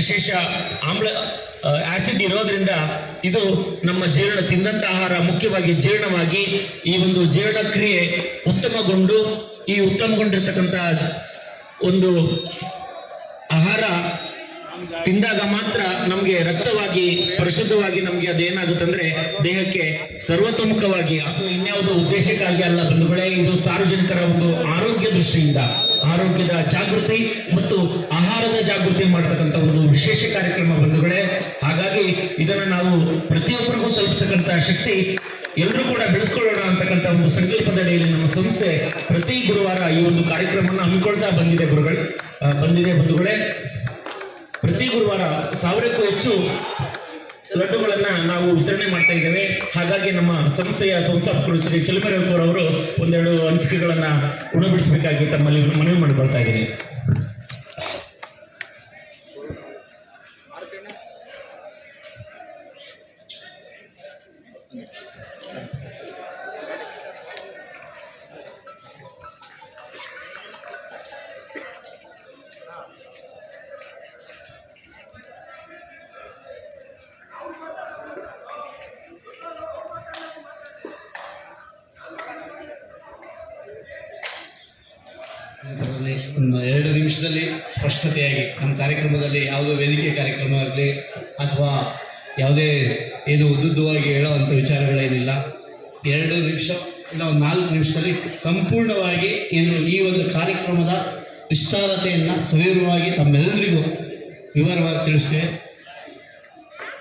ವಿಶೇಷ ಆಮ್ಲ ಆಸಿಡ್ ಇರೋದ್ರಿಂದ ಇದು ನಮ್ಮ ಜೀರ್ಣ ತಿಂದಂಥ ಆಹಾರ ಮುಖ್ಯವಾಗಿ ಜೀರ್ಣವಾಗಿ ಈ ಒಂದು ಜೀರ್ಣಕ್ರಿಯೆ ಉತ್ತಮಗೊಂಡು, ಈ ಉತ್ತಮಗೊಂಡಿರ್ತಕ್ಕಂಥ ಒಂದು ಆಹಾರ ತಿಂದಾಗ ಮಾತ್ರ ನಮಗೆ ರಕ್ತವಾಗಿ, ಪರಿಶುದ್ಧವಾಗಿ ನಮಗೆ ಅದೇನಾಗುತ್ತಂದ್ರೆ ದೇಹಕ್ಕೆ ಸರ್ವತೋಮುಖವಾಗಿ ಅಥವಾ ಇನ್ಯಾವುದೋ ಉದ್ದೇಶಕ್ಕಾಗಿ ಅಲ್ಲ, ಬಂಧುಗಳೇ, ಇದು ಸಾರ್ವಜನಿಕರ ಒಂದು ಆರೋಗ್ಯ ದೃಷ್ಟಿಯಿಂದ. ಆರೋಗ್ಯದ ಜಾಗೃತಿ ಮತ್ತು ಆಹಾರದ ಜಾಗೃತಿ ಮಾಡ್ತಕ್ಕಂಥ ಒಂದು ವಿಶೇಷ ಕಾರ್ಯಕ್ರಮ ಬಂಧುಗಳೇ. ಹಾಗಾಗಿ ಇದನ್ನ ನಾವು ಪ್ರತಿಯೊಬ್ಬರಿಗೂ ತಲುಪಿಸ್ತಕ್ಕಂಥ ಶಕ್ತಿ ಎಲ್ಲರೂ ಕೂಡ ಬೆಳೆಸ್ಕೊಳ್ಳೋಣ ಅಂತಕ್ಕಂಥ ಒಂದು ಸಂಕಲ್ಪದಡಿಯಲ್ಲಿ ನಮ್ಮ ಸಂಸ್ಥೆ ಪ್ರತಿ ಗುರುವಾರ ಈ ಒಂದು ಕಾರ್ಯಕ್ರಮವನ್ನು ಹಮ್ಮಿಕೊಳ್ತಾ ಬಂದಿದೆ ಗುರುಗಳು. ಬಂದಿದೆ ಬಂಧುಗಳೇ. ಪ್ರತಿ ಗುರುವಾರ ಸಾವಿರಕ್ಕೂ ಹೆಚ್ಚು ಲಡ್ಡುಗಳನ್ನ ನಾವು ವಿತರಣೆ ಮಾಡ್ತಾ ಇದ್ದೇವೆ. ಹಾಗಾಗಿ ನಮ್ಮ ಸಂಸ್ಥೆಯ ಸಂಸ್ಥಾಪಕರು ಶ್ರೀ ಚಲಮರೇವಕರ್ ಅವರು ಒಂದೆರಡು ಅನಿಸಿಕೆಗಳನ್ನ ಉಣಬಿಡಿಸಬೇಕಾಗಿ ತಮ್ಮಲ್ಲಿ ಮನವಿ ಮಾಡಿಕೊಳ್ತಾ ಇದ್ದೀನಿ. ಒಂದು ಎರಡು ನಿಮಿಷದಲ್ಲಿ ಸ್ಪಷ್ಟತೆಯಾಗಿ ನಮ್ಮ ಕಾರ್ಯಕ್ರಮದಲ್ಲಿ ಯಾವುದೋ ವೇದಿಕೆ ಕಾರ್ಯಕ್ರಮ ಆಗಲಿ ಅಥವಾ ಯಾವುದೇ ಏನು ಉದ್ದುದ್ದವಾಗಿ ಹೇಳೋವಂಥ ವಿಚಾರಗಳೇನಿಲ್ಲ. ಎರಡು ನಿಮಿಷ, ಇಲ್ಲ ಒಂದು ನಾಲ್ಕು ನಿಮಿಷದಲ್ಲಿ ಸಂಪೂರ್ಣವಾಗಿ ಏನು ಈ ಒಂದು ಕಾರ್ಯಕ್ರಮದ ವಿಸ್ತಾರತೆಯನ್ನು ಸವಿವರವಾಗಿ ತಮ್ಮೆಲ್ಲರಿಗೂ ವಿವರವಾಗಿ ತಿಳಿಸ್ತೇವೆ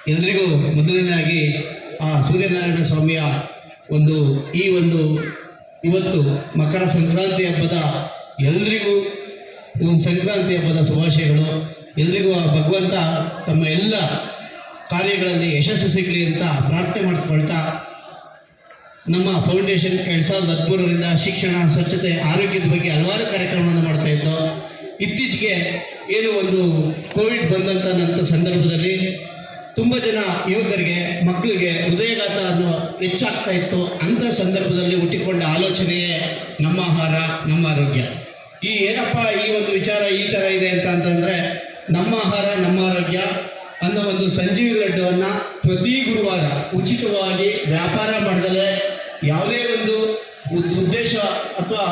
ಎಲ್ರಿಗೂ ಮೊದಲನೇದಾಗಿ ಆ ಸೂರ್ಯನಾರಾಯಣ ಸ್ವಾಮಿಯ ಒಂದು ಈ ಒಂದು ಇವತ್ತು ಮಕರ ಸಂಕ್ರಾಂತಿ ಹಬ್ಬದ ಎಲ್ರಿಗೂ ಸಂಕ್ರಾಂತಿ ಹಬ್ಬದ ಶುಭಾಶಯಗಳು. ಎಲ್ರಿಗೂ ಭಗವಂತ ತಮ್ಮ ಎಲ್ಲ ಕಾರ್ಯಗಳಲ್ಲಿ ಯಶಸ್ಸು ಸಿಗಲಿ ಅಂತ ಪ್ರಾರ್ಥನೆ ಮಾಡಿಕೊಳ್ತಾ ನಮ್ಮ ಫೌಂಡೇಶನ್ ಎರಡು ಸಾವಿರದ ಹದಿಮೂರರಿಂದ ಶಿಕ್ಷಣ, ಸ್ವಚ್ಛತೆ, ಆರೋಗ್ಯದ ಬಗ್ಗೆ ಹಲವಾರು ಕಾರ್ಯಕ್ರಮವನ್ನು ಮಾಡ್ತಾ ಇದ್ದು, ಇತ್ತೀಚೆಗೆ ಏನು ಒಂದು ಕೋವಿಡ್ ಬಂದಂಥ ನಂತರ ಸಂದರ್ಭದಲ್ಲಿ ತುಂಬ ಜನ ಯುವಕರಿಗೆ, ಮಕ್ಕಳಿಗೆ ಹೃದಯಘಾತ ಅನ್ನೋ ಹೆಚ್ಚಾಗ್ತಾ ಇತ್ತು. ಅಂಥ ಸಂದರ್ಭದಲ್ಲಿ ಹುಟ್ಟಿಕೊಂಡ ಆಲೋಚನೆಯೇ ನಮ್ಮ ಆಹಾರ, ನಮ್ಮ ಆರೋಗ್ಯ. ಈ ಏನಪ್ಪ ಈ ಒಂದು ವಿಚಾರ ಈ ಥರ ಇದೆ ಅಂತ ಅಂತಂದರೆ, ನಮ್ಮ ಆಹಾರ, ನಮ್ಮ ಆರೋಗ್ಯ ಅನ್ನೋ ಒಂದು ಸಂಜೀವಿ ಲಡ್ಡುವನ್ನು ಪ್ರತಿ ಗುರುವಾರ ಉಚಿತವಾಗಿ ವ್ಯಾಪಾರ ಮಾಡದಲ್ಲೇ ಯಾವುದೇ ಒಂದು ಉದ್- ಉದ್ದೇಶ ಅಥವಾ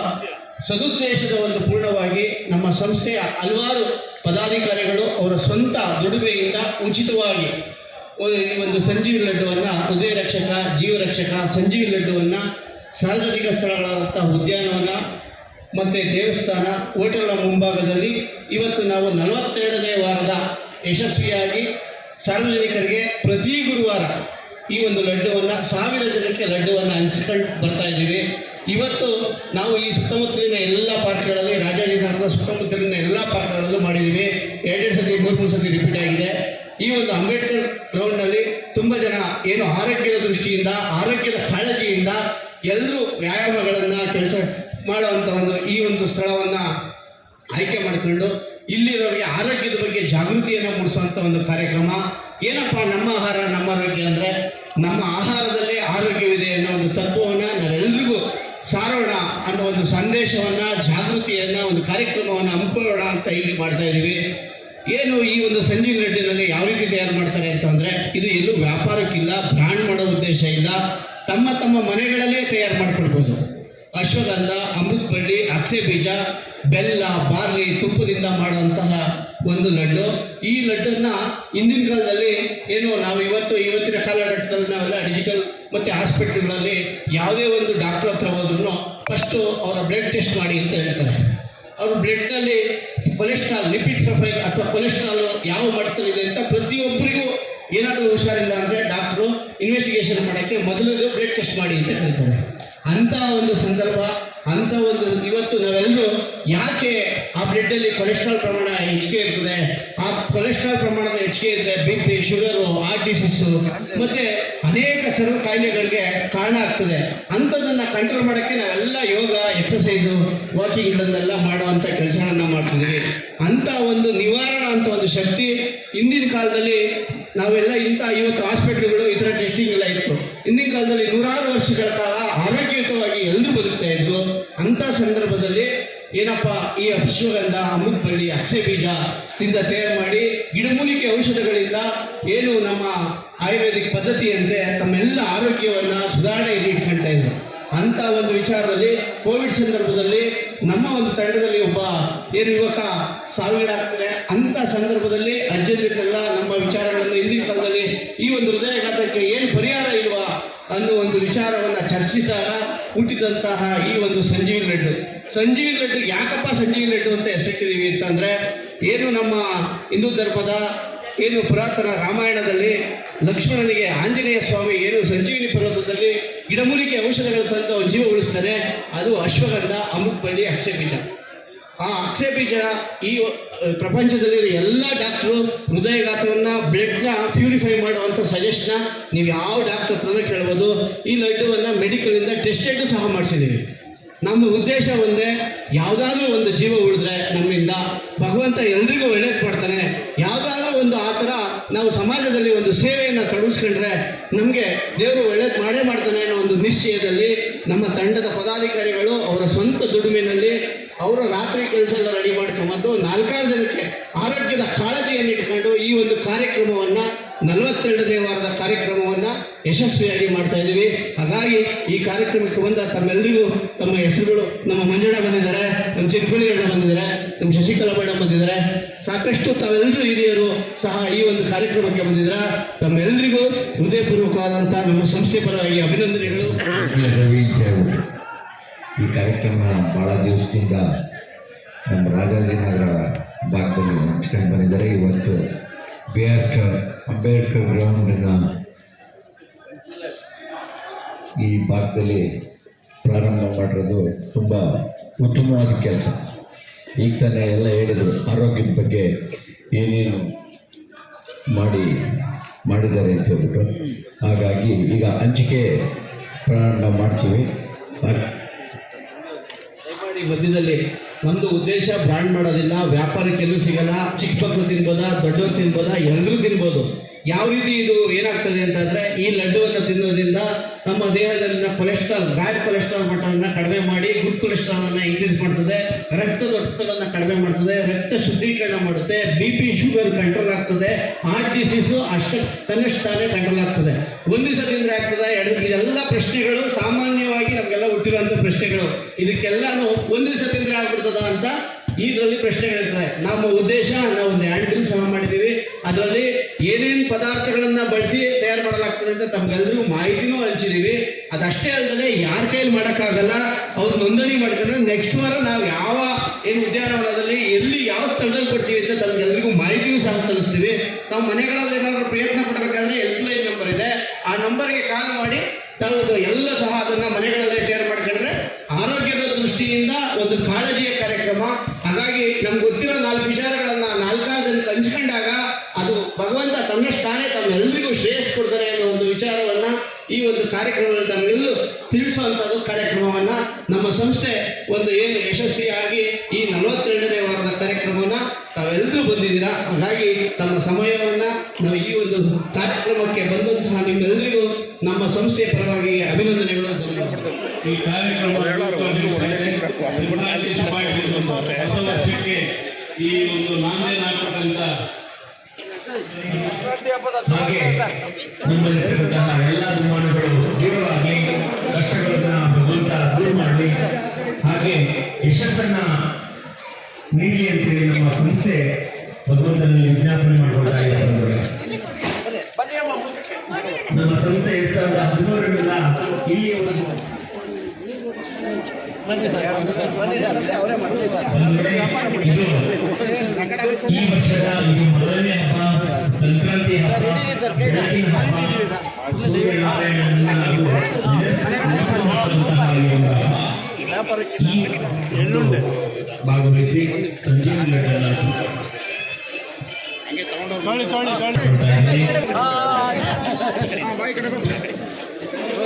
ಸದುದ್ದೇಶದ ಒಂದು ಪೂರ್ಣವಾಗಿ ನಮ್ಮ ಸಂಸ್ಥೆಯ ಹಲವಾರು ಪದಾಧಿಕಾರಿಗಳು ಅವರ ಸ್ವಂತ ದುಡಿಮೆಯಿಂದ ಉಚಿತವಾಗಿ ಈ ಒಂದು ಸಂಜೀವಿ ಲಡ್ಡುವನ್ನು ಹೃದಯ ರಕ್ಷಕ ಜೀವ ರಕ್ಷಕ ಸಂಜೀವಿ ಲಡ್ಡುವನ್ನು ಸಾರ್ವಜನಿಕ ಸ್ಥಳಗಳಾದಂಥ ಉದ್ಯಾನವನ ಮತ್ತು ದೇವಸ್ಥಾನ ಹೋಟೆಲ್ನ ಮುಂಭಾಗದಲ್ಲಿ ಇವತ್ತು ನಾವು ನಲವತ್ತೆರಡನೇ ವಾರದ ಯಶಸ್ವಿಯಾಗಿ ಸಾರ್ವಜನಿಕರಿಗೆ ಪ್ರತಿ ಗುರುವಾರ ಈ ಒಂದು ಲಡ್ಡುವನ್ನು ಸಾವಿರ ಜನಕ್ಕೆ ಲಡ್ಡುವನ್ನು ಹಂಚಿಕೊಂಡು ಬರ್ತಾ ಇದ್ದೀವಿ. ಇವತ್ತು ನಾವು ಈ ಸುತ್ತಮುತ್ತಲಿನ ಎಲ್ಲ ಪಾರ್ಕ್ಗಳಲ್ಲಿ, ರಾಜಾಜಿನಗರದ ಸುತ್ತಮುತ್ತಲಿನ ಎಲ್ಲ ಪಾರ್ಕ್ಗಳಲ್ಲೂ ಮಾಡಿದ್ದೀವಿ. ಎರಡೆರಡು ಸತಿ, ಮೂರು ಮೂರು ಸತಿ ರಿಪೀಟ್ ಆಗಿದೆ. ಈ ಒಂದು ಅಂಬೇಡ್ಕರ್ ಗ್ರೌಂಡ್ನಲ್ಲಿ ತುಂಬ ಜನ ಏನು ಆರೋಗ್ಯದ ದೃಷ್ಟಿಯಿಂದ, ಆರೋಗ್ಯದ ಕಾಳಜಿಯಿಂದ ಎಲ್ಲರೂ ವ್ಯಾಯಾಮಗಳನ್ನು ಕೆಲಸ ಮಾಡುವಂಥ ಒಂದು ಈ ಒಂದು ಸ್ಥಳವನ್ನು ಆಯ್ಕೆ ಮಾಡಿಕೊಂಡು ಇಲ್ಲಿರೋರಿಗೆ ಆರೋಗ್ಯದ ಬಗ್ಗೆ ಜಾಗೃತಿಯನ್ನು ಮೂಡಿಸುವಂಥ ಒಂದು ಕಾರ್ಯಕ್ರಮ. ಏನಪ್ಪ ನಮ್ಮ ಆಹಾರ, ನಮ್ಮ ಆರೋಗ್ಯ ಅಂದರೆ ನಮ್ಮ ಆಹಾರದಲ್ಲಿ ಆರೋಗ್ಯವಿದೆ ಅನ್ನೋ ಒಂದು ತತ್ವವನ್ನು ನಾವೆಲ್ಲರಿಗೂ ಸಾರೋಣ ಅನ್ನೋ ಒಂದು ಸಂದೇಶವನ್ನು, ಜಾಗೃತಿಯನ್ನು, ಒಂದು ಕಾರ್ಯಕ್ರಮವನ್ನು ಹಮ್ಮಿಕೊಳ್ಳೋಣ ಅಂತ ಇಲ್ಲಿ ಮಾಡ್ತಾ ಇದ್ದೀವಿ. ಏನು ಈ ಒಂದು ಸಂಜೀವ್ ರೆಡ್ಡಿನಲ್ಲಿ ಯಾವ ರೀತಿ ತಯಾರು ಮಾಡ್ತಾರೆ ಅಂತಂದರೆ ಇದು ಎಲ್ಲೂ ವ್ಯಾಪಾರಕ್ಕಿಲ್ಲ ಬ್ರ್ಯಾಂಡ್ ಮಾಡೋ ಉದ್ದೇಶ ಇಲ್ಲ. ತಮ್ಮ ತಮ್ಮ ಮನೆಗಳಲ್ಲೇ ತಯಾರು ಮಾಡ್ಕೊಳ್ಬೋದು. ಅಶ್ವಗಂಧ ಅಮೃತ ಬಳ್ಳಿ ಅಕ್ಷಯ ಬೀಜ, ಬೆಲ್ಲ, ಬಾರ್ಲಿ ತುಪ್ಪದಿಂದ ಮಾಡುವಂತಹ ಒಂದು ಲಡ್ಡು. ಈ ಲಡ್ಡನ್ನ ಹಿಂದಿನ ಕಾಲದಲ್ಲಿ ಏನು ನಾವು ಇವತ್ತು ಇವತ್ತಿನ ಕಾಲಘಟ್ಟದಲ್ಲಿ ನಾವೆಲ್ಲ ಡಿಜಿಟಲ್ ಮತ್ತು ಹಾಸ್ಪಿಟ್ಲ್ಗಳಲ್ಲಿ ಯಾವುದೇ ಒಂದು ಡಾಕ್ಟರ್ ಹತ್ರ ಹೋದ್ರೂ ಫಸ್ಟು ಅವರ ಬ್ಲಡ್ ಟೆಸ್ಟ್ ಮಾಡಿ ಅಂತ ಹೇಳ್ತಾರೆ. ಅವ್ರ ಬ್ಲಡ್ನಲ್ಲಿ ಕೊಲೆಸ್ಟ್ರಾಲ್ ಲಿಪಿಡ್ ಪ್ರೊಫೈಲ್ ಅಥವಾ ಕೊಲೆಸ್ಟ್ರಾಲ್ ಯಾವ ಮಟ್ಟದಲ್ಲಿದೆ ಅಂತ ಪ್ರತಿಯೊಬ್ಬರಿಗೂ ಏನಾದರೂ ಹುಷಾರಿಲ್ಲ ಅಂದರೆ ಡಾಕ್ಟ್ರು ಇನ್ವೆಸ್ಟಿಗೇಷನ್ ಮಾಡೋಕ್ಕೆ ಮೊದಲದು ಬ್ಲಡ್ ಟೆಸ್ಟ್ ಮಾಡಿ ಅಂತ ಕರೀತಾರೆ. ಅಂಥ ಒಂದು ಸಂದರ್ಭ, ಅಂಥ ಒಂದು ಇವತ್ತು ನಾವೆಲ್ಲರೂ ಯಾಕೆ ಆ ಬ್ಲಡ್ಡಲ್ಲಿ ಕೊಲೆಸ್ಟ್ರಾಲ್ ಪ್ರಮಾಣ ಹೆಚ್ಚಿಗೆ ಇರ್ತದೆ? ಆ ಕೊಲೆಸ್ಟ್ರಾಲ್ ಪ್ರಮಾಣದ ಹೆಚ್ಚಿಗೆ ಇದ್ದರೆ B P sugar heart disease ಮತ್ತು ಅನೇಕ ಸರ್ವ ಕಾಯಿಲೆಗಳಿಗೆ ಕಾರಣ ಆಗ್ತದೆ. ಅಂಥದ್ದನ್ನು ಕಂಟ್ರೋಲ್ ಮಾಡೋಕ್ಕೆ ನಾವೆಲ್ಲ ಯೋಗ ಎಕ್ಸಸೈಸು ವಾಕಿಂಗ್ಗಳನ್ನೆಲ್ಲ ಮಾಡುವಂಥ ಕೆಲಸಗಳನ್ನು ಮಾಡ್ತಿದ್ದೀವಿ ಅಂಥ ಒಂದು ನಿವಾರಣ ಅಂತ ಒಂದು ಶಕ್ತಿ ಹಿಂದಿನ ಕಾಲದಲ್ಲಿ ನಾವೆಲ್ಲ ಇಂಥ ಇವತ್ತು ಹಾಸ್ಪಿಟ್ಲ್ಗಳು ಈ ಥರ ಟೆಸ್ಟಿಂಗ್ ಎಲ್ಲ ಇತ್ತು. ಹಿಂದಿನ ಕಾಲದಲ್ಲಿ ನೂರಾರು ವರ್ಷಗಳ ಕಾಲ ಆರೋಗ್ಯಯುತವಾಗಿ ಎಲ್ಲರೂ ಬದುಕ್ತಾ ಇದ್ರು. ಅಂಥ ಸಂದರ್ಭದಲ್ಲಿ ಏನಪ್ಪ ಈ ಅಶ್ವಗಂಧ, ಅಮೃತಬಳ್ಳಿ ಅಕ್ಷೆ ಬೀಜದಿಂದ ತಯಾರು ಮಾಡಿ ಗಿಡಮೂಲಿಕೆ ಔಷಧಗಳಿಂದ ಏನು ನಮ್ಮ ಆಯುರ್ವೇದಿಕ್ ಪದ್ಧತಿಯಂತೆ ತಮ್ಮೆಲ್ಲ ಆರೋಗ್ಯವನ್ನು ಸುಧಾರಣೆಯಲ್ಲಿ ಇಟ್ಕೊಳ್ತಾ ಇದ್ರು. ಅಂತ ಒಂದು ವಿಚಾರದಲ್ಲಿ ಕೋವಿಡ್ ಸಂದರ್ಭದಲ್ಲಿ ನಮ್ಮ ಒಂದು ತಂಡದಲ್ಲಿ ಒಬ್ಬ ಏನು ಯುವಕ ಸಾವಿಗೀಡಾಗ್ತಾರೆ ಅಂತ ಸಂದರ್ಭದಲ್ಲಿ ಅಜ್ಜಂದಿರಲ್ಲ ನಮ್ಮ ವಿಚಾರಗಳನ್ನು ಹಿಂದಿನ ಕಾಲದಲ್ಲಿ ಈ ಒಂದು ಹೃದಯಘಾತಕ್ಕೆ ಏನು ಪರಿಹಾರ ಇಲ್ವಾ ಅನ್ನೋ ಒಂದು ವಿಚಾರವನ್ನು ಚರ್ಚಿಸಿದಾಗ ಹುಟ್ಟಿದಂತಹ ಈ ಒಂದು ಸಂಜೀವಿ ರೆಡ್ಡು ಸಂಜೀವಿ ಲಡ್ಡು ಯಾಕಪ್ಪ ಸಂಜೀವಿ ರೆಡ್ಡು ಅಂತ ಹೆಸರಿಟ್ಟಿದ್ದೀವಿ ಅಂತಂದರೆ ಏನು ನಮ್ಮ ಹಿಂದೂ ಧರ್ಮದ ಏನು ಪುರಾತನ ರಾಮಾಯಣದಲ್ಲಿ ಲಕ್ಷ್ಮಣನಿಗೆ ಆಂಜನೇಯ ಸ್ವಾಮಿ ಏನು ಸಂಜೀವಿನಿ ಪರ್ವತದಲ್ಲಿ ಗಿಡಮೂಲಿಕೆ ಔಷಧಗಳು ತಂದು ಅವನ ಜೀವ ಉಳಿಸ್ತಾನೆ ಅದು ಅಶ್ವಗಂಧ ಅಮೃತಬಳ್ಳಿ ಅಕ್ಷಯ ಬೀಜ. ಆ ಅಕ್ಷಯ ಬೀಜ ಈ ಪ್ರಪಂಚದಲ್ಲಿ ಎಲ್ಲ ಡಾಕ್ಟ್ರು ಹೃದಯಘಾತವನ್ನು ಬ್ಲಡ್ನ ಪ್ಯೂರಿಫೈ ಮಾಡುವಂಥ ಸಜೆಷನ್ನ ನೀವು ಯಾವ ಡಾಕ್ಟ್ರ್ ಹತ್ರನೂ ಕೇಳ್ಬೋದು. ಈ ಲಡ್ಡುವನ್ನು ಮೆಡಿಕಲಿಂದ ಟೆಸ್ಟೆಡ್ ಸಹ ಮಾಡಿಸಿದ್ದೀವಿ. ನಮ್ಮ ಉದ್ದೇಶ ಒಂದೇ, ಯಾವುದಾದ್ರೂ ಒಂದು ಜೀವ ಉಳಿದ್ರೆ ನಮ್ಮಿಂದ ಭಗವಂತ ಎಲ್ರಿಗೂ ಒಳ್ಳೇದು ಮಾಡ್ತಾನೆ ಯಾವುದಾದ್ರೂ ಒಂದು ಆ ಥರ ನಾವು ಸಮಾಜದಲ್ಲಿ ಒಂದು ಸೇವೆಯನ್ನು ತೊಡಗಿಸ್ಕೊಂಡ್ರೆ ನಮಗೆ ದೇವರು ಒಳ್ಳೇದು ಮಾಡೇ ಮಾಡ್ತಾನೆ ಅನ್ನೋ ಒಂದು ನಿಶ್ಚಯದಲ್ಲಿ ನಮ್ಮ ತಂಡದ ಪದಾಧಿಕಾರಿಗಳು ಅವರ ಸ್ವಂತ ದುಡಿಮೆನಲ್ಲಿ ಅವರ ರಾತ್ರಿ ಕೆಲಸ ಎಲ್ಲ ರೆಡಿ ಮಾಡ್ಕೊಂಬಂದು ನಾಲ್ಕಾರು ಜನಕ್ಕೆ ಆರೋಗ್ಯದ ಕಾಳಜಿಯನ್ನು ಇಟ್ಕೊಂಡು ಈ ಒಂದು ಕಾರ್ಯಕ್ರಮವನ್ನು ನಲವತ್ತೆರಡನೇ ವಾರದ ಕಾರ್ಯಕ್ರಮವನ್ನು ಯಶಸ್ವಿಯಾಗಿ ಮಾಡ್ತಾ ಇದ್ದೀವಿ. ಹಾಗಾಗಿ ಈ ಕಾರ್ಯಕ್ರಮಕ್ಕೆ ಬಂದ ತಮ್ಮೆಲ್ಲರಿಗೂ ತಮ್ಮ ಹೆಸರುಗಳು, ನಮ್ಮ ಮಂಜಣ್ಣ ಬಂದಿದ್ದಾರೆ, ನಮ್ಮ ಚಿರ್ಕುಳಿ ಬಂದಿದ್ದಾರೆ, ನಮ್ಮ ಶಶಿಕಲಾ ಮೇಡಮ್ ಬಂದಿದ್ದಾರೆ. ಸಾಕಷ್ಟು ತಾವೆಲ್ಲರೂ ಹಿರಿಯರು ಸಹ ಈ ಒಂದು ಕಾರ್ಯಕ್ರಮಕ್ಕೆ ಬಂದಿದ್ದೀರಾ? ತಮ್ಮೆಲ್ಲರಿಗೂ ಹೃದಯಪೂರ್ವಕವಾದಂಥ ನಮ್ಮ ಸಂಸ್ಥೆ ಪರವಾಗಿ ಅಭಿನಂದನೆಗಳು. ಈ ಕಾರ್ಯಕ್ರಮ ಭಾಳ ದಿವಸದಿಂದ ನಮ್ಮ ರಾಜಾಜಿನಗರ ಭಾಗದಲ್ಲಿ ನಡೆಸ್ಕೊಂಡು ಬಂದಿದ್ದಾರೆ. ಇವತ್ತು ಬಿ ಆರ್ ಅಂಬೇಡ್ಕರ್ ಗ್ರೌಂಡನ್ನು ಈ ಭಾಗದಲ್ಲಿ ಪ್ರಾರಂಭ ಮಾಡಿರೋದು ತುಂಬ ಉತ್ತಮವಾದ ಕೆಲಸ. ಈಗ ತಾನೇ ಎಲ್ಲ ಹೇಳಿದರು, ಆರೋಗ್ಯದ ಬಗ್ಗೆ ಏನೇನು ಮಾಡಿ, ಮಾಡಿದ್ದಾರೆ ಅಂತ ಹೇಳ್ಬಿಟ್ಟು. ಹಾಗಾಗಿ ಈಗ ಹಂಚಿಕೆ ಪ್ರಾರಂಭ ಮಾಡ್ತೀವಿ. ದಯಮಾಡಿ ಮಧ್ಯದಲ್ಲಿ ಒಂದು ಉದ್ದೇಶ ಬ್ರ್ಯಾಂಡ್ ಮಾಡೋದಿಲ್ಲ. ವ್ಯಾಪಾರಕ್ಕೆಲ್ಲೂ ಸಿಗಲ್ಲ. ಚಿಕ್ಕ ಮಕ್ಕಳು ತಿನ್ಬೋದಾ? ದೊಡ್ಡವರು ತಿನ್ಬೋದಾ? ಎಲ್ಲರೂ ತಿನ್ಬೋದು. ಯಾವ ರೀತಿ ಇದು ಏನಾಗ್ತದೆ ಅಂತಂದರೆ ಈ ಲಡ್ಡುವನ್ನು ತಿನ್ನೋದ್ರಿಂದ ನಮ್ಮ ದೇಹದಲ್ಲಿನ ಕೊಲೆಸ್ಟ್ರಾಲ್ ಬ್ಯಾಡ್ ಕೊಲೆಸ್ಟ್ರಾಲ್ ಮಟ್ಟವನ್ನು ಕಡಿಮೆ ಮಾಡಿ ಗುಡ್ ಕೊಲೆಸ್ಟ್ರಾಲನ್ನು ಇನ್ಕ್ರೀಸ್ ಮಾಡ್ತದೆ ರಕ್ತದ ಒತ್ತಡವನ್ನು ಕಡಿಮೆ ಮಾಡ್ತದೆ, ರಕ್ತ ಶುದ್ಧೀಕರಣ ಮಾಡುತ್ತೆ ಬಿ ಪಿ ಶುಗರ್ ಕಂಟ್ರೋಲ್ ಆಗ್ತದೆ ಹಾರ್ಟ್ ಡಿಸೀಸು ಅಷ್ಟು ತನ್ನಷ್ಟು ತಾನೇ ಕಂಟ್ರೋಲ್ ಆಗ್ತದೆ. ಒಂದು ದಿವಸ ತಿಂದರೆ ಆಗ್ತದೆ, ಎರಡು, ಇದೆಲ್ಲ ಪ್ರಶ್ನೆಗಳು ಸಾಮಾನ್ಯವಾಗಿ ನಮಗೆಲ್ಲ ಹುಟ್ಟಿರುವಂಥ ಪ್ರಶ್ನೆಗಳು. ಇದಕ್ಕೆಲ್ಲಾನು ಒಂದು ದಿವಸ ತಿಂದರೆ ಆಗ್ಬಿಡ್ತದ ಅಂತ ಇದರಲ್ಲಿ ಹೇಳ್ತಾರೆ, ನಮ್ಮ ಉದ್ದೇಶ ನಾವು ಒಂದು ಹ್ಯಾಂಡ್ ಸಹ ಮಾಡಿದ್ದೀವಿ. ಅದರಲ್ಲಿ ಏನೇನು ಪದಾರ್ಥಗಳನ್ನು ಬಳಸಿ ತಯಾರು ಮಾಡಲಾಗ್ತದೆ ಅಂತ ತಮಗೆಲ್ಲರಿಗೂ ಮಾಹಿತಿನೂ ಹಂಚಿದ್ದೀವಿ. ಅದಷ್ಟೇ ಅಲ್ಲದೆ ಯಾರ ಕೈಯಲ್ಲಿ ಮಾಡೋಕ್ಕಾಗಲ್ಲ, ಅವ್ರು ನೋಂದಣಿ ಮಾಡ್ಕೊಂಡ್ರೆ ನೆಕ್ಸ್ಟ್ ವಾರ ನಾವು ಯಾವ ಏನು ಉದ್ಯಾನವನದಲ್ಲಿ ಎಲ್ಲಿ ಯಾವ ಸ್ಥಳದಲ್ಲಿ ಕೊಡ್ತೀವಿ ಅಂತ ತಮ್ಗೆಲ್ರಿಗೂ ಮಾಹಿತಿನೂ ಸಹ ತಲಿಸ್ತೀವಿ. ತಾವು ಮನೆಗಳಲ್ಲಿ ಏನಾದರೂ ಪ್ರಯತ್ನ ಪಡಬೇಕಾದ್ರೆ ಹೆಲ್ಪ್ ಲೈನ್ ನಂಬರ್ ಇದೆ. ಆ ನಂಬರ್ಗೆ ಕಾಲ್ ಮಾಡಿ ತಾವು ಎಲ್ಲ ಸಹ ಅದನ್ನು ಮನೆಗಳಲ್ಲೇ ತಯಾರು ಮಾಡ್ಕೊಂಡ್ರೆ ಆರೋಗ್ಯದ ದೃಷ್ಟಿಯಿಂದ ಒಂದು ಕಾಳಜಿಯ ಕಾರ್ಯಕ್ರಮ ಹಾಗಾಗಿ ನಮ್ಗೆ ಗೊತ್ತಿರೋ ನಾಲ್ಕು ವಿಚಾರಗಳನ್ನ ನಾಲ್ಕಾರು ಜನಕ್ಕೆ ಹಂಚ್ಕೊಂಡಾಗ ಅದು ಭಗವಂತ ತನ್ನಷ್ಟಾನೇ ತಮ್ಮೆಲ್ಲರಿಗೂ ಶ್ರೇಯಸ್ ಕೊಡ್ತಾರೆ ಅನ್ನೋ ಒಂದು ವಿಚಾರವನ್ನ ಈ ಒಂದು ಕಾರ್ಯಕ್ರಮದಲ್ಲಿ ತಮ್ಮೆಲ್ಲೂ ತಿಳಿಸುವಂಥದ್ದು ಕಾರ್ಯಕ್ರಮವನ್ನ. ನಮ್ಮ ಸಂಸ್ಥೆ ಒಂದು ಏನು ಯಶಸ್ವಿಯಾಗಿ ಈ ನಲವತ್ತೆರಡನೇ ವಾರದ ಕಾರ್ಯಕ್ರಮವನ್ನ ತಾವೆಲ್ಲರೂ ಬಂದಿದ್ದೀರಾ? ಹಾಗಾಗಿ ತಮ್ಮ ಸಮಯವನ್ನ ನಾವು ಈ ಒಂದು ಕಾರ್ಯಕ್ರಮಕ್ಕೆ ಬಂದಂತಹ ನಿಮ್ಮೆಲ್ಲರಿಗೂ ನಮ್ಮ ಸಂಸ್ಥೆಯ ಪರವಾಗಿ ಅಭಿನಂದನೆಗಳು. ಈ ಕಾರ್ಯಕ್ರಮ ಹೊಸ ವರ್ಷಕ್ಕೆ ಈ ಒಂದು ನಾಂದೇ ಹಾಕತಕ್ಕಂಥ ಹಾಗೆ ನಮ್ಮಲ್ಲಿರ್ತಕ್ಕಂತಹ ಎಲ್ಲ ದುಮಾನಗಳು ದೂರವಾಗಲಿ ಕಷ್ಟಗಳನ್ನ ಭಗವಂತ ದೂರ ಮಾಡಲಿ ಹಾಗೆ ಯಶಸ್ಸನ್ನ ನೀಡಲಿ ಅಂತೇಳಿ ನಮ್ಮ ಸಂಸ್ಥೆ ಭಗವಂತನಲ್ಲಿ ವಿಜ್ಞಾಪನೆ ಮಾಡಿಕೊಳ್ತಾ ಇದೆ ಬಂಧುಗಳೇ. ನಮ್ಮ ಸಂಸ್ಥೆ ಎರಡ್ ಸಾವಿರದ ಹದಿಮೂರರಿಂದ ಈ ವರ್ಷದ ಇದು ಮೊದಲನೇ ಹಬ್ಬ ಸಂಕ್ರಾಂತಿ ಹಬ್ಬ ಬೆಳಕಿನ ಹಬ್ಬ ಸೂರ್ಯನಾರಾಯಣನನ್ನ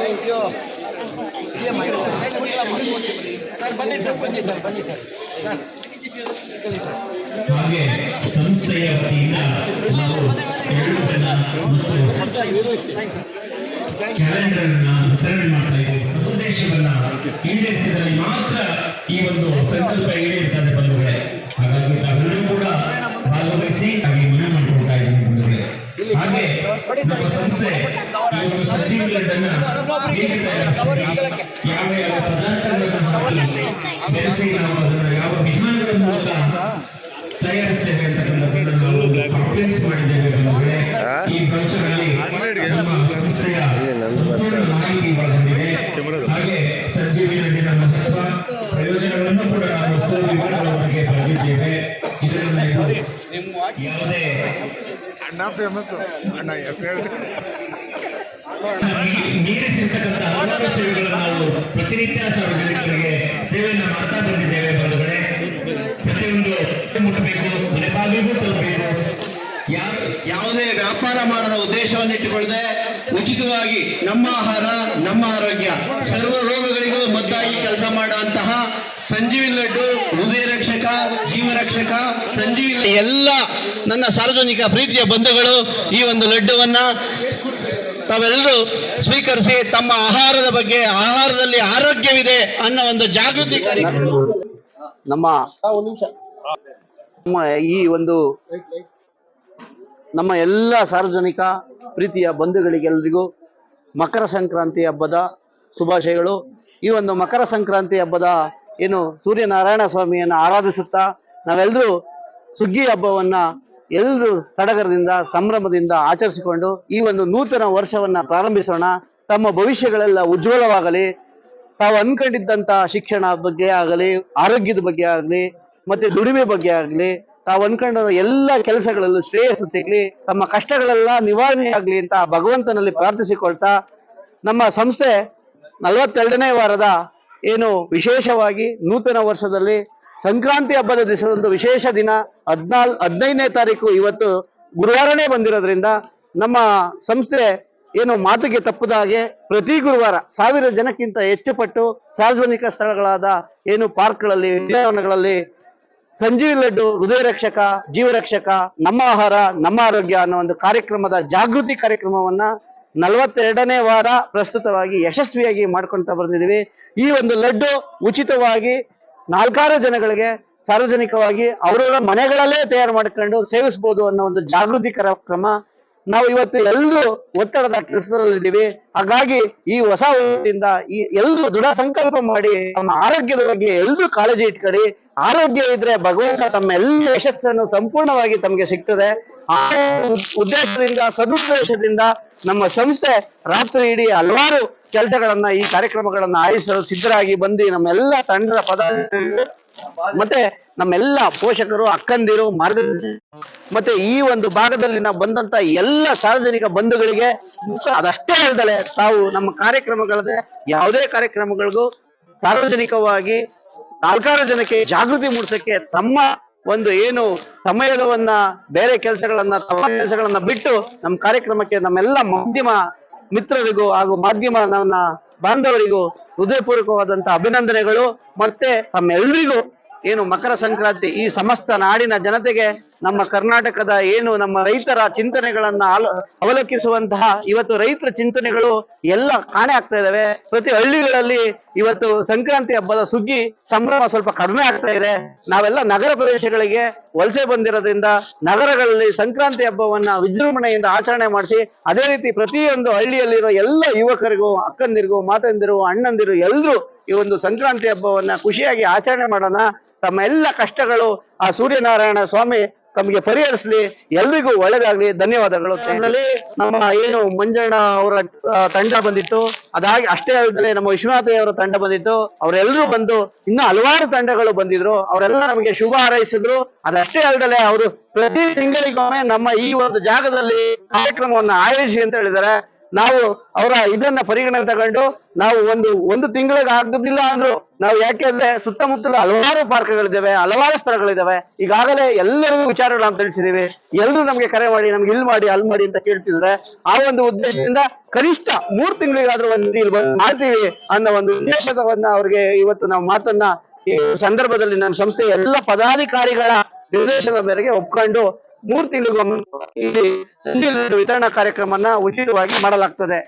ನಾವು ಯು. ಸರ್ ಬನ್ನಿ ಸರ್ ಬನ್ನಿ ಸರ್ ಬನ್ನಿ ಸರ್ ಹಾಗೆ ಸಂಸ್ಥೆಯ ವತಿಯಿಂದ ನಾವು ವಿತರಣೆ ಮಾಡ್ತಾ ಇದ್ದೀವಿ ಸದುದ್ದೇಶವನ್ನ ಈಡೇರಿಸಿದಲ್ಲಿ ಮಾತ್ರ ಈ ಒಂದು ಸಂಕಲ್ಪ ನಮ್ಮ ಸಂಸ್ಥೆ ಈ ಒಂದು ಸಜ್ಜೀಕರಣವನ್ನು ನೀಡಿದ ಯಾವ ಯಾವ ಪದಾರ್ಥಗಳನ್ನು ಹಾಕಿ ಬೆಳೆಸಿ ನಾವು ಅದನ್ನು ಅಣ್ಣ ಫೇಮಸ್ ಅಣ್ಣ ಹೆಸರು ಹೇಳಿದೆ. ಸೇವೆಗಳನ್ನು ನಾವು ಪ್ರತಿನಿತ್ಯ ಸಾರ್ವಜನಿಕರಿಗೆ ಸೇವೆಯನ್ನು ಮಾಡ್ತಾ ಬಂದಿದ್ದೇವೆ ಬಂಧುಗಳೇ. ಪ್ರತಿಯೊಂದು ಮುಟ್ಟಬೇಕು ಮನೆ ತಲುಪಬೇಕು. ಯಾವುದೇ ವ್ಯಾಪಾರ ಮಾಡದ ಉದ್ದೇಶವನ್ನು ಇಟ್ಟುಕೊಳ್ಳದೆ ಉಚಿತವಾಗಿ ನಮ್ಮ ಆಹಾರ, ನಮ್ಮ ಆರೋಗ್ಯ, ಸರ್ವ ರೋಗಗಳಿಗೂ ಮದ್ದಾಗಿ ಕೆಲಸ ಮಾಡುವಂತಹ ಸಂಜೀವಿನಿ ಲಡ್ಡು ಹೃದಯ ರಕ್ಷಕ ಜೀವ ರಕ್ಷಕ ಸಂಜೀವಿನ ಎಲ್ಲ ನನ್ನ ಸಾರ್ವಜನಿಕ ಪ್ರೀತಿಯ ಬಂಧುಗಳು ಈ ಒಂದು ಲಡ್ಡುವನ್ನ ತಾವೆಲ್ಲರೂ ಸ್ವೀಕರಿಸಿ ತಮ್ಮ ಆಹಾರದ ಬಗ್ಗೆ ಆಹಾರದಲ್ಲಿ ಆರೋಗ್ಯವಿದೆ ಅನ್ನೋ ಒಂದು ಜಾಗೃತಿ ಕಾರ್ಯಕ್ರಮ. ನಮ್ಮ ನಮ್ಮ ಈ ಒಂದು ನಮ್ಮ ಎಲ್ಲ ಸಾರ್ವಜನಿಕ ಪ್ರೀತಿಯ ಬಂಧುಗಳಿಗೆಲ್ಲರಿಗೂ ಮಕರ ಸಂಕ್ರಾಂತಿ ಹಬ್ಬದ ಶುಭಾಶಯಗಳು. ಈ ಒಂದು ಮಕರ ಸಂಕ್ರಾಂತಿ ಹಬ್ಬದ ಏನು ಸೂರ್ಯನಾರಾಯಣ ಸ್ವಾಮಿಯನ್ನು ಆರಾಧಿಸುತ್ತಾ ನಾವೆಲ್ಲರೂ ಸುಗ್ಗಿ ಹಬ್ಬವನ್ನ ಎಲ್ಲರೂ ಸಡಗರದಿಂದ, ಸಂಭ್ರಮದಿಂದ ಆಚರಿಸಿಕೊಂಡು ಈ ಒಂದು ನೂತನ ವರ್ಷವನ್ನ ಪ್ರಾರಂಭಿಸೋಣ. ತಮ್ಮ ಭವಿಷ್ಯಗಳೆಲ್ಲ ಉಜ್ವಲವಾಗಲಿ. ತಾವು ಅನ್ಕೊಂಡಿದ್ದಂತ ಶಿಕ್ಷಣ ಬಗ್ಗೆ ಆಗಲಿ, ಆರೋಗ್ಯದ ಬಗ್ಗೆ ಆಗಲಿ, ಮತ್ತೆ ದುಡಿಮೆ ಬಗ್ಗೆ ಆಗಲಿ, ತಾವು ಅನ್ಕೊಂಡ ಎಲ್ಲ ಕೆಲಸಗಳಲ್ಲೂ ಶ್ರೇಯಸ್ಸು ಸಿಗ್ಲಿ. ತಮ್ಮ ಕಷ್ಟಗಳೆಲ್ಲ ನಿವಾರಣೆ ಆಗ್ಲಿ ಅಂತ ಭಗವಂತನಲ್ಲಿ ಪ್ರಾರ್ಥಿಸಿಕೊಳ್ತಾ ನಮ್ಮ ಸಂಸ್ಥೆ ನಲವತ್ತೆರಡನೇ ವಾರದ ಏನು ವಿಶೇಷವಾಗಿ ನೂತನ ವರ್ಷದಲ್ಲಿ ಸಂಕ್ರಾಂತಿ ಹಬ್ಬದ ದಿವಸದಂದು ವಿಶೇಷ ದಿನ ಹದ್ನಾಲ್, ಹದಿನೈದನೇ ತಾರೀಕು ಇವತ್ತು ಗುರುವಾರನೇ ಬಂದಿರೋದ್ರಿಂದ ನಮ್ಮ ಸಂಸ್ಥೆ ಏನು ಮಾತುಗೆ ತಪ್ಪದ ಹಾಗೆ ಪ್ರತಿ ಗುರುವಾರ ಸಾವಿರ ಜನಕ್ಕಿಂತ ಹೆಚ್ಚು ಪಟ್ಟು ಸಾರ್ವಜನಿಕ ಸ್ಥಳಗಳಾದ ಏನು ಪಾರ್ಕ್ಗಳಲ್ಲಿ ಉದ್ಯಾನವನಗಳಲ್ಲಿ ಸಂಜೀವಿ ಲಡ್ಡು ಹೃದಯ ರಕ್ಷಕ ಜೀವರಕ್ಷಕ, ನಮ್ಮ ಆಹಾರ, ನಮ್ಮ ಆರೋಗ್ಯ ಅನ್ನೋ ಒಂದು ಕಾರ್ಯಕ್ರಮದ ಜಾಗೃತಿ ಕಾರ್ಯಕ್ರಮವನ್ನ ನಲವತ್ತೆರಡನೇ ವಾರ ಪ್ರಸ್ತುತವಾಗಿ ಯಶಸ್ವಿಯಾಗಿ ಮಾಡ್ಕೊಂತ ಬರ್ತಿದ್ದೀವಿ ಈ ಒಂದು ಲಡ್ಡು ಉಚಿತವಾಗಿ ನಾಲ್ಕಾರು ಜನಗಳಿಗೆ ಸಾರ್ವಜನಿಕವಾಗಿ ಅವರವರ ಮನೆಗಳಲ್ಲೇ ತಯಾರು ಮಾಡ್ಕೊಂಡು ಸೇವಿಸ್ಬೋದು ಅನ್ನೋ ಒಂದು ಜಾಗೃತಿ ಕಾರ್ಯಕ್ರಮ ನಾವು ಇವತ್ತು ಎಲ್ಲರೂ ಒತ್ತಡದ ಕೆಲಸದಲ್ಲಿದ್ದೀವಿ. ಹಾಗಾಗಿ ಈ ಹೊಸ ವರ್ಷದಿಂದ ಈ ಎಲ್ಲರೂ ದೃಢ ಸಂಕಲ್ಪ ಮಾಡಿ ನಮ್ಮ ಆರೋಗ್ಯದ ಬಗ್ಗೆ ಎಲ್ಲರೂ ಕಾಳಜಿ ಇಟ್ಕೊಳ್ಳಿ ಆರೋಗ್ಯ ಇದ್ರೆ ಭಗವಂತ ತಮ್ಮ ಎಲ್ಲ ಯಶಸ್ಸನ್ನು ಸಂಪೂರ್ಣವಾಗಿ ತಮಗೆ ಸಿಗ್ತದೆ. ಆ ಉದ್ದೇಶದಿಂದ, ಸದುದ್ದೇಶದಿಂದ ನಮ್ಮ ಸಂಸ್ಥೆ ರಾತ್ರಿ ಇಡೀ ಹಲವಾರು ಕೆಲಸಗಳನ್ನ, ಈ ಕಾರ್ಯಕ್ರಮಗಳನ್ನ ಆಯೋಜಿಸಲು ಸಿದ್ಧರಾಗಿ ಬಂದು ನಮ್ಮೆಲ್ಲ ತಂಡದ ಪದ ಮತ್ತೆ ನಮ್ಮೆಲ್ಲ ಪೋಷಕರು, ಅಕ್ಕಂದಿರು, ಮಾರ್ಗದರ್ಶಿ ಮತ್ತೆ ಈ ಒಂದು ಭಾಗದಲ್ಲಿ ನಾವು ಬಂದಂತ ಎಲ್ಲ ಸಾರ್ವಜನಿಕ ಬಂಧುಗಳಿಗೆ ಅದಷ್ಟೇ ಅಲ್ಲದೆ ತಾವು ನಮ್ಮ ಕಾರ್ಯಕ್ರಮಗಳದೆ ಯಾವುದೇ ಕಾರ್ಯಕ್ರಮಗಳಿಗೂ ಸಾರ್ವಜನಿಕವಾಗಿ ನಾಲ್ಕಾರು ಜನಕ್ಕೆ ಜಾಗೃತಿ ಮೂಡಿಸಕ್ಕೆ ತಮ್ಮ ಒಂದು ಏನು ಸಮಯದವನ್ನ ಬೇರೆ ಕೆಲಸಗಳನ್ನ ತಮ್ಮ ಕೆಲಸಗಳನ್ನ ಬಿಟ್ಟು ನಮ್ಮ ಕಾರ್ಯಕ್ರಮಕ್ಕೆ ನಮ್ಮೆಲ್ಲ ಮಾಧ್ಯಮ ಮಿತ್ರರಿಗೂ ಹಾಗೂ ಮಾಧ್ಯಮ ನನ್ನ ಬಾಂಧವರಿಗೂ ಹೃದಯಪೂರ್ವಕವಾದಂತಹ ಅಭಿನಂದನೆಗಳು. ಮತ್ತೆ ತಮ್ಮೆಲ್ಲರಿಗೂ ಏನು ಮಕರ ಸಂಕ್ರಾಂತಿ ಈ ಸಮಸ್ತ ನಾಡಿನ ಜನತೆಗೆ ನಮ್ಮ ಕರ್ನಾಟಕದ ಏನು ನಮ್ಮ ರೈತರ ಚಿಂತನೆಗಳನ್ನ ಅವಲೋಕಿಸುವಂತಹ ಇವತ್ತು ರೈತರ ಚಿಂತನೆಗಳು ಎಲ್ಲ ಕಾಣೆ ಆಗ್ತಾ ಇದಾವೆ. ಪ್ರತಿ ಹಳ್ಳಿಗಳಲ್ಲಿ ಇವತ್ತು ಸಂಕ್ರಾಂತಿ ಹಬ್ಬದ ಸುಗ್ಗಿ ಸಂಭ್ರಮ ಸ್ವಲ್ಪ ಕಡಿಮೆ ಆಗ್ತಾ ಇದೆ. ನಾವೆಲ್ಲ ನಗರ ಪ್ರದೇಶಗಳಿಗೆ ವಲಸೆ ಬಂದಿರೋದ್ರಿಂದ ನಗರಗಳಲ್ಲಿ ಸಂಕ್ರಾಂತಿ ಹಬ್ಬವನ್ನ ವಿಜೃಂಭಣೆಯಿಂದ ಆಚರಣೆ ಮಾಡಿಸಿ, ಅದೇ ರೀತಿ ಪ್ರತಿಯೊಂದು ಹಳ್ಳಿಯಲ್ಲಿರೋ ಎಲ್ಲ ಯುವಕರಿಗೂ, ಅಕ್ಕಂದಿರಿಗೂ ಮಾತಂದಿರು ಅಣ್ಣಂದಿರು ಎಲ್ಲರೂ ಈ ಒಂದು ಸಂಕ್ರಾಂತಿ ಹಬ್ಬವನ್ನ ಖುಷಿಯಾಗಿ ಆಚರಣೆ ಮಾಡೋಣ. ತಮ್ಮ ಎಲ್ಲ ಕಷ್ಟಗಳು ಆ ಸೂರ್ಯನಾರಾಯಣ ಸ್ವಾಮಿ ತಮಗೆ ಪರಿಹರಿಸಲಿ, ಎಲ್ರಿಗೂ ಒಳ್ಳೇದಾಗ್ಲಿ. ಧನ್ಯವಾದಗಳು. ನಮ್ಮ ಏನು ಮಂಜಣ್ಣ ಅವರ ತಂಡ ಬಂದಿತ್ತು. ಅದಾಗಿ ಅಷ್ಟೇ ಅಲ್ಲದೆ ನಮ್ಮ ವಿಶ್ವನಾಥಯ್ಯ ಅವರ ತಂಡ ಬಂದಿತ್ತು. ಅವರೆಲ್ಲರೂ ಬಂದು ಇನ್ನೂ ಹಲವಾರು ತಂಡಗಳು ಬಂದಿದ್ರು. ಅವರೆಲ್ಲ ನಮಗೆ ಶುಭ ಹಾರೈಸಿದ್ರು. ಅದಷ್ಟೇ ಅಲ್ಲದೆ ಅವರು ಪ್ರತಿ ತಿಂಗಳಿಗೊಮ್ಮೆ ನಮ್ಮ ಈ ಒಂದು ಜಾಗದಲ್ಲಿ ಕಾರ್ಯಕ್ರಮವನ್ನ ಆಯೋಜಿಸಿ ಅಂತ ಹೇಳಿದ್ದಾರೆ. ನಾವು ಅವರ ಇದನ್ನ ಪರಿಗಣನೆ ತಗೊಂಡು ನಾವು ಒಂದು ಒಂದು ತಿಂಗಳಿಗೆ ಆಗುದಿಲ್ಲ ಅಂದ್ರು ನಾವು ಯಾಕೆಂದ್ರೆ ಸುತ್ತಮುತ್ತಲ ಹಲವಾರು ಪಾರ್ಕ್ಗಳಿದ್ದಾವೆ, ಹಲವಾರು ಸ್ಥಳಗಳಿದ್ದಾವೆ. ಈಗಾಗಲೇ ಎಲ್ಲರಿಗೂ ವಿಚಾರಗಳನ್ನ ತಿಳಿಸಿದೀವಿ. ಎಲ್ಲರೂ ನಮ್ಗೆ ಕರೆ ಮಾಡಿ, ನಮ್ಗೆ ಇಲ್ಲಿ ಮಾಡಿ, ಅಲ್ಲಿ ಮಾಡಿ ಅಂತ ಕೇಳ್ತಿದ್ರೆ ಆ ಒಂದು ಉದ್ದೇಶದಿಂದ ಕನಿಷ್ಠ ಮೂರ್ ತಿಂಗಳಿಗಾದ್ರೂ ಒಂದು ಇಲ್ಲಿ ಬಂದು ಮಾಡ್ತೀವಿ ಅನ್ನೋ ಒಂದು ಉದ್ದೇಶವನ್ನ ಅವ್ರಿಗೆ ಇವತ್ತು ನಾವು ಮಾತನ್ನ ಈ ಸಂದರ್ಭದಲ್ಲಿ ನಮ್ಮ ಸಂಸ್ಥೆಯ ಎಲ್ಲ ಪದಾಧಿಕಾರಿಗಳ ನಿರ್ದೇಶನದ ಮೇರೆಗೆ ಒಪ್ಕೊಂಡು ಮೂರ್ ತಿಂಗಳಿಗೊಮ್ಮೆ ಇಲ್ಲಿ ಸಂಜೆ ವಿತರಣಾ ಕಾರ್ಯಕ್ರಮವನ್ನ ಉಚಿತವಾಗಿ ಮಾಡಲಾಗ್ತದೆ.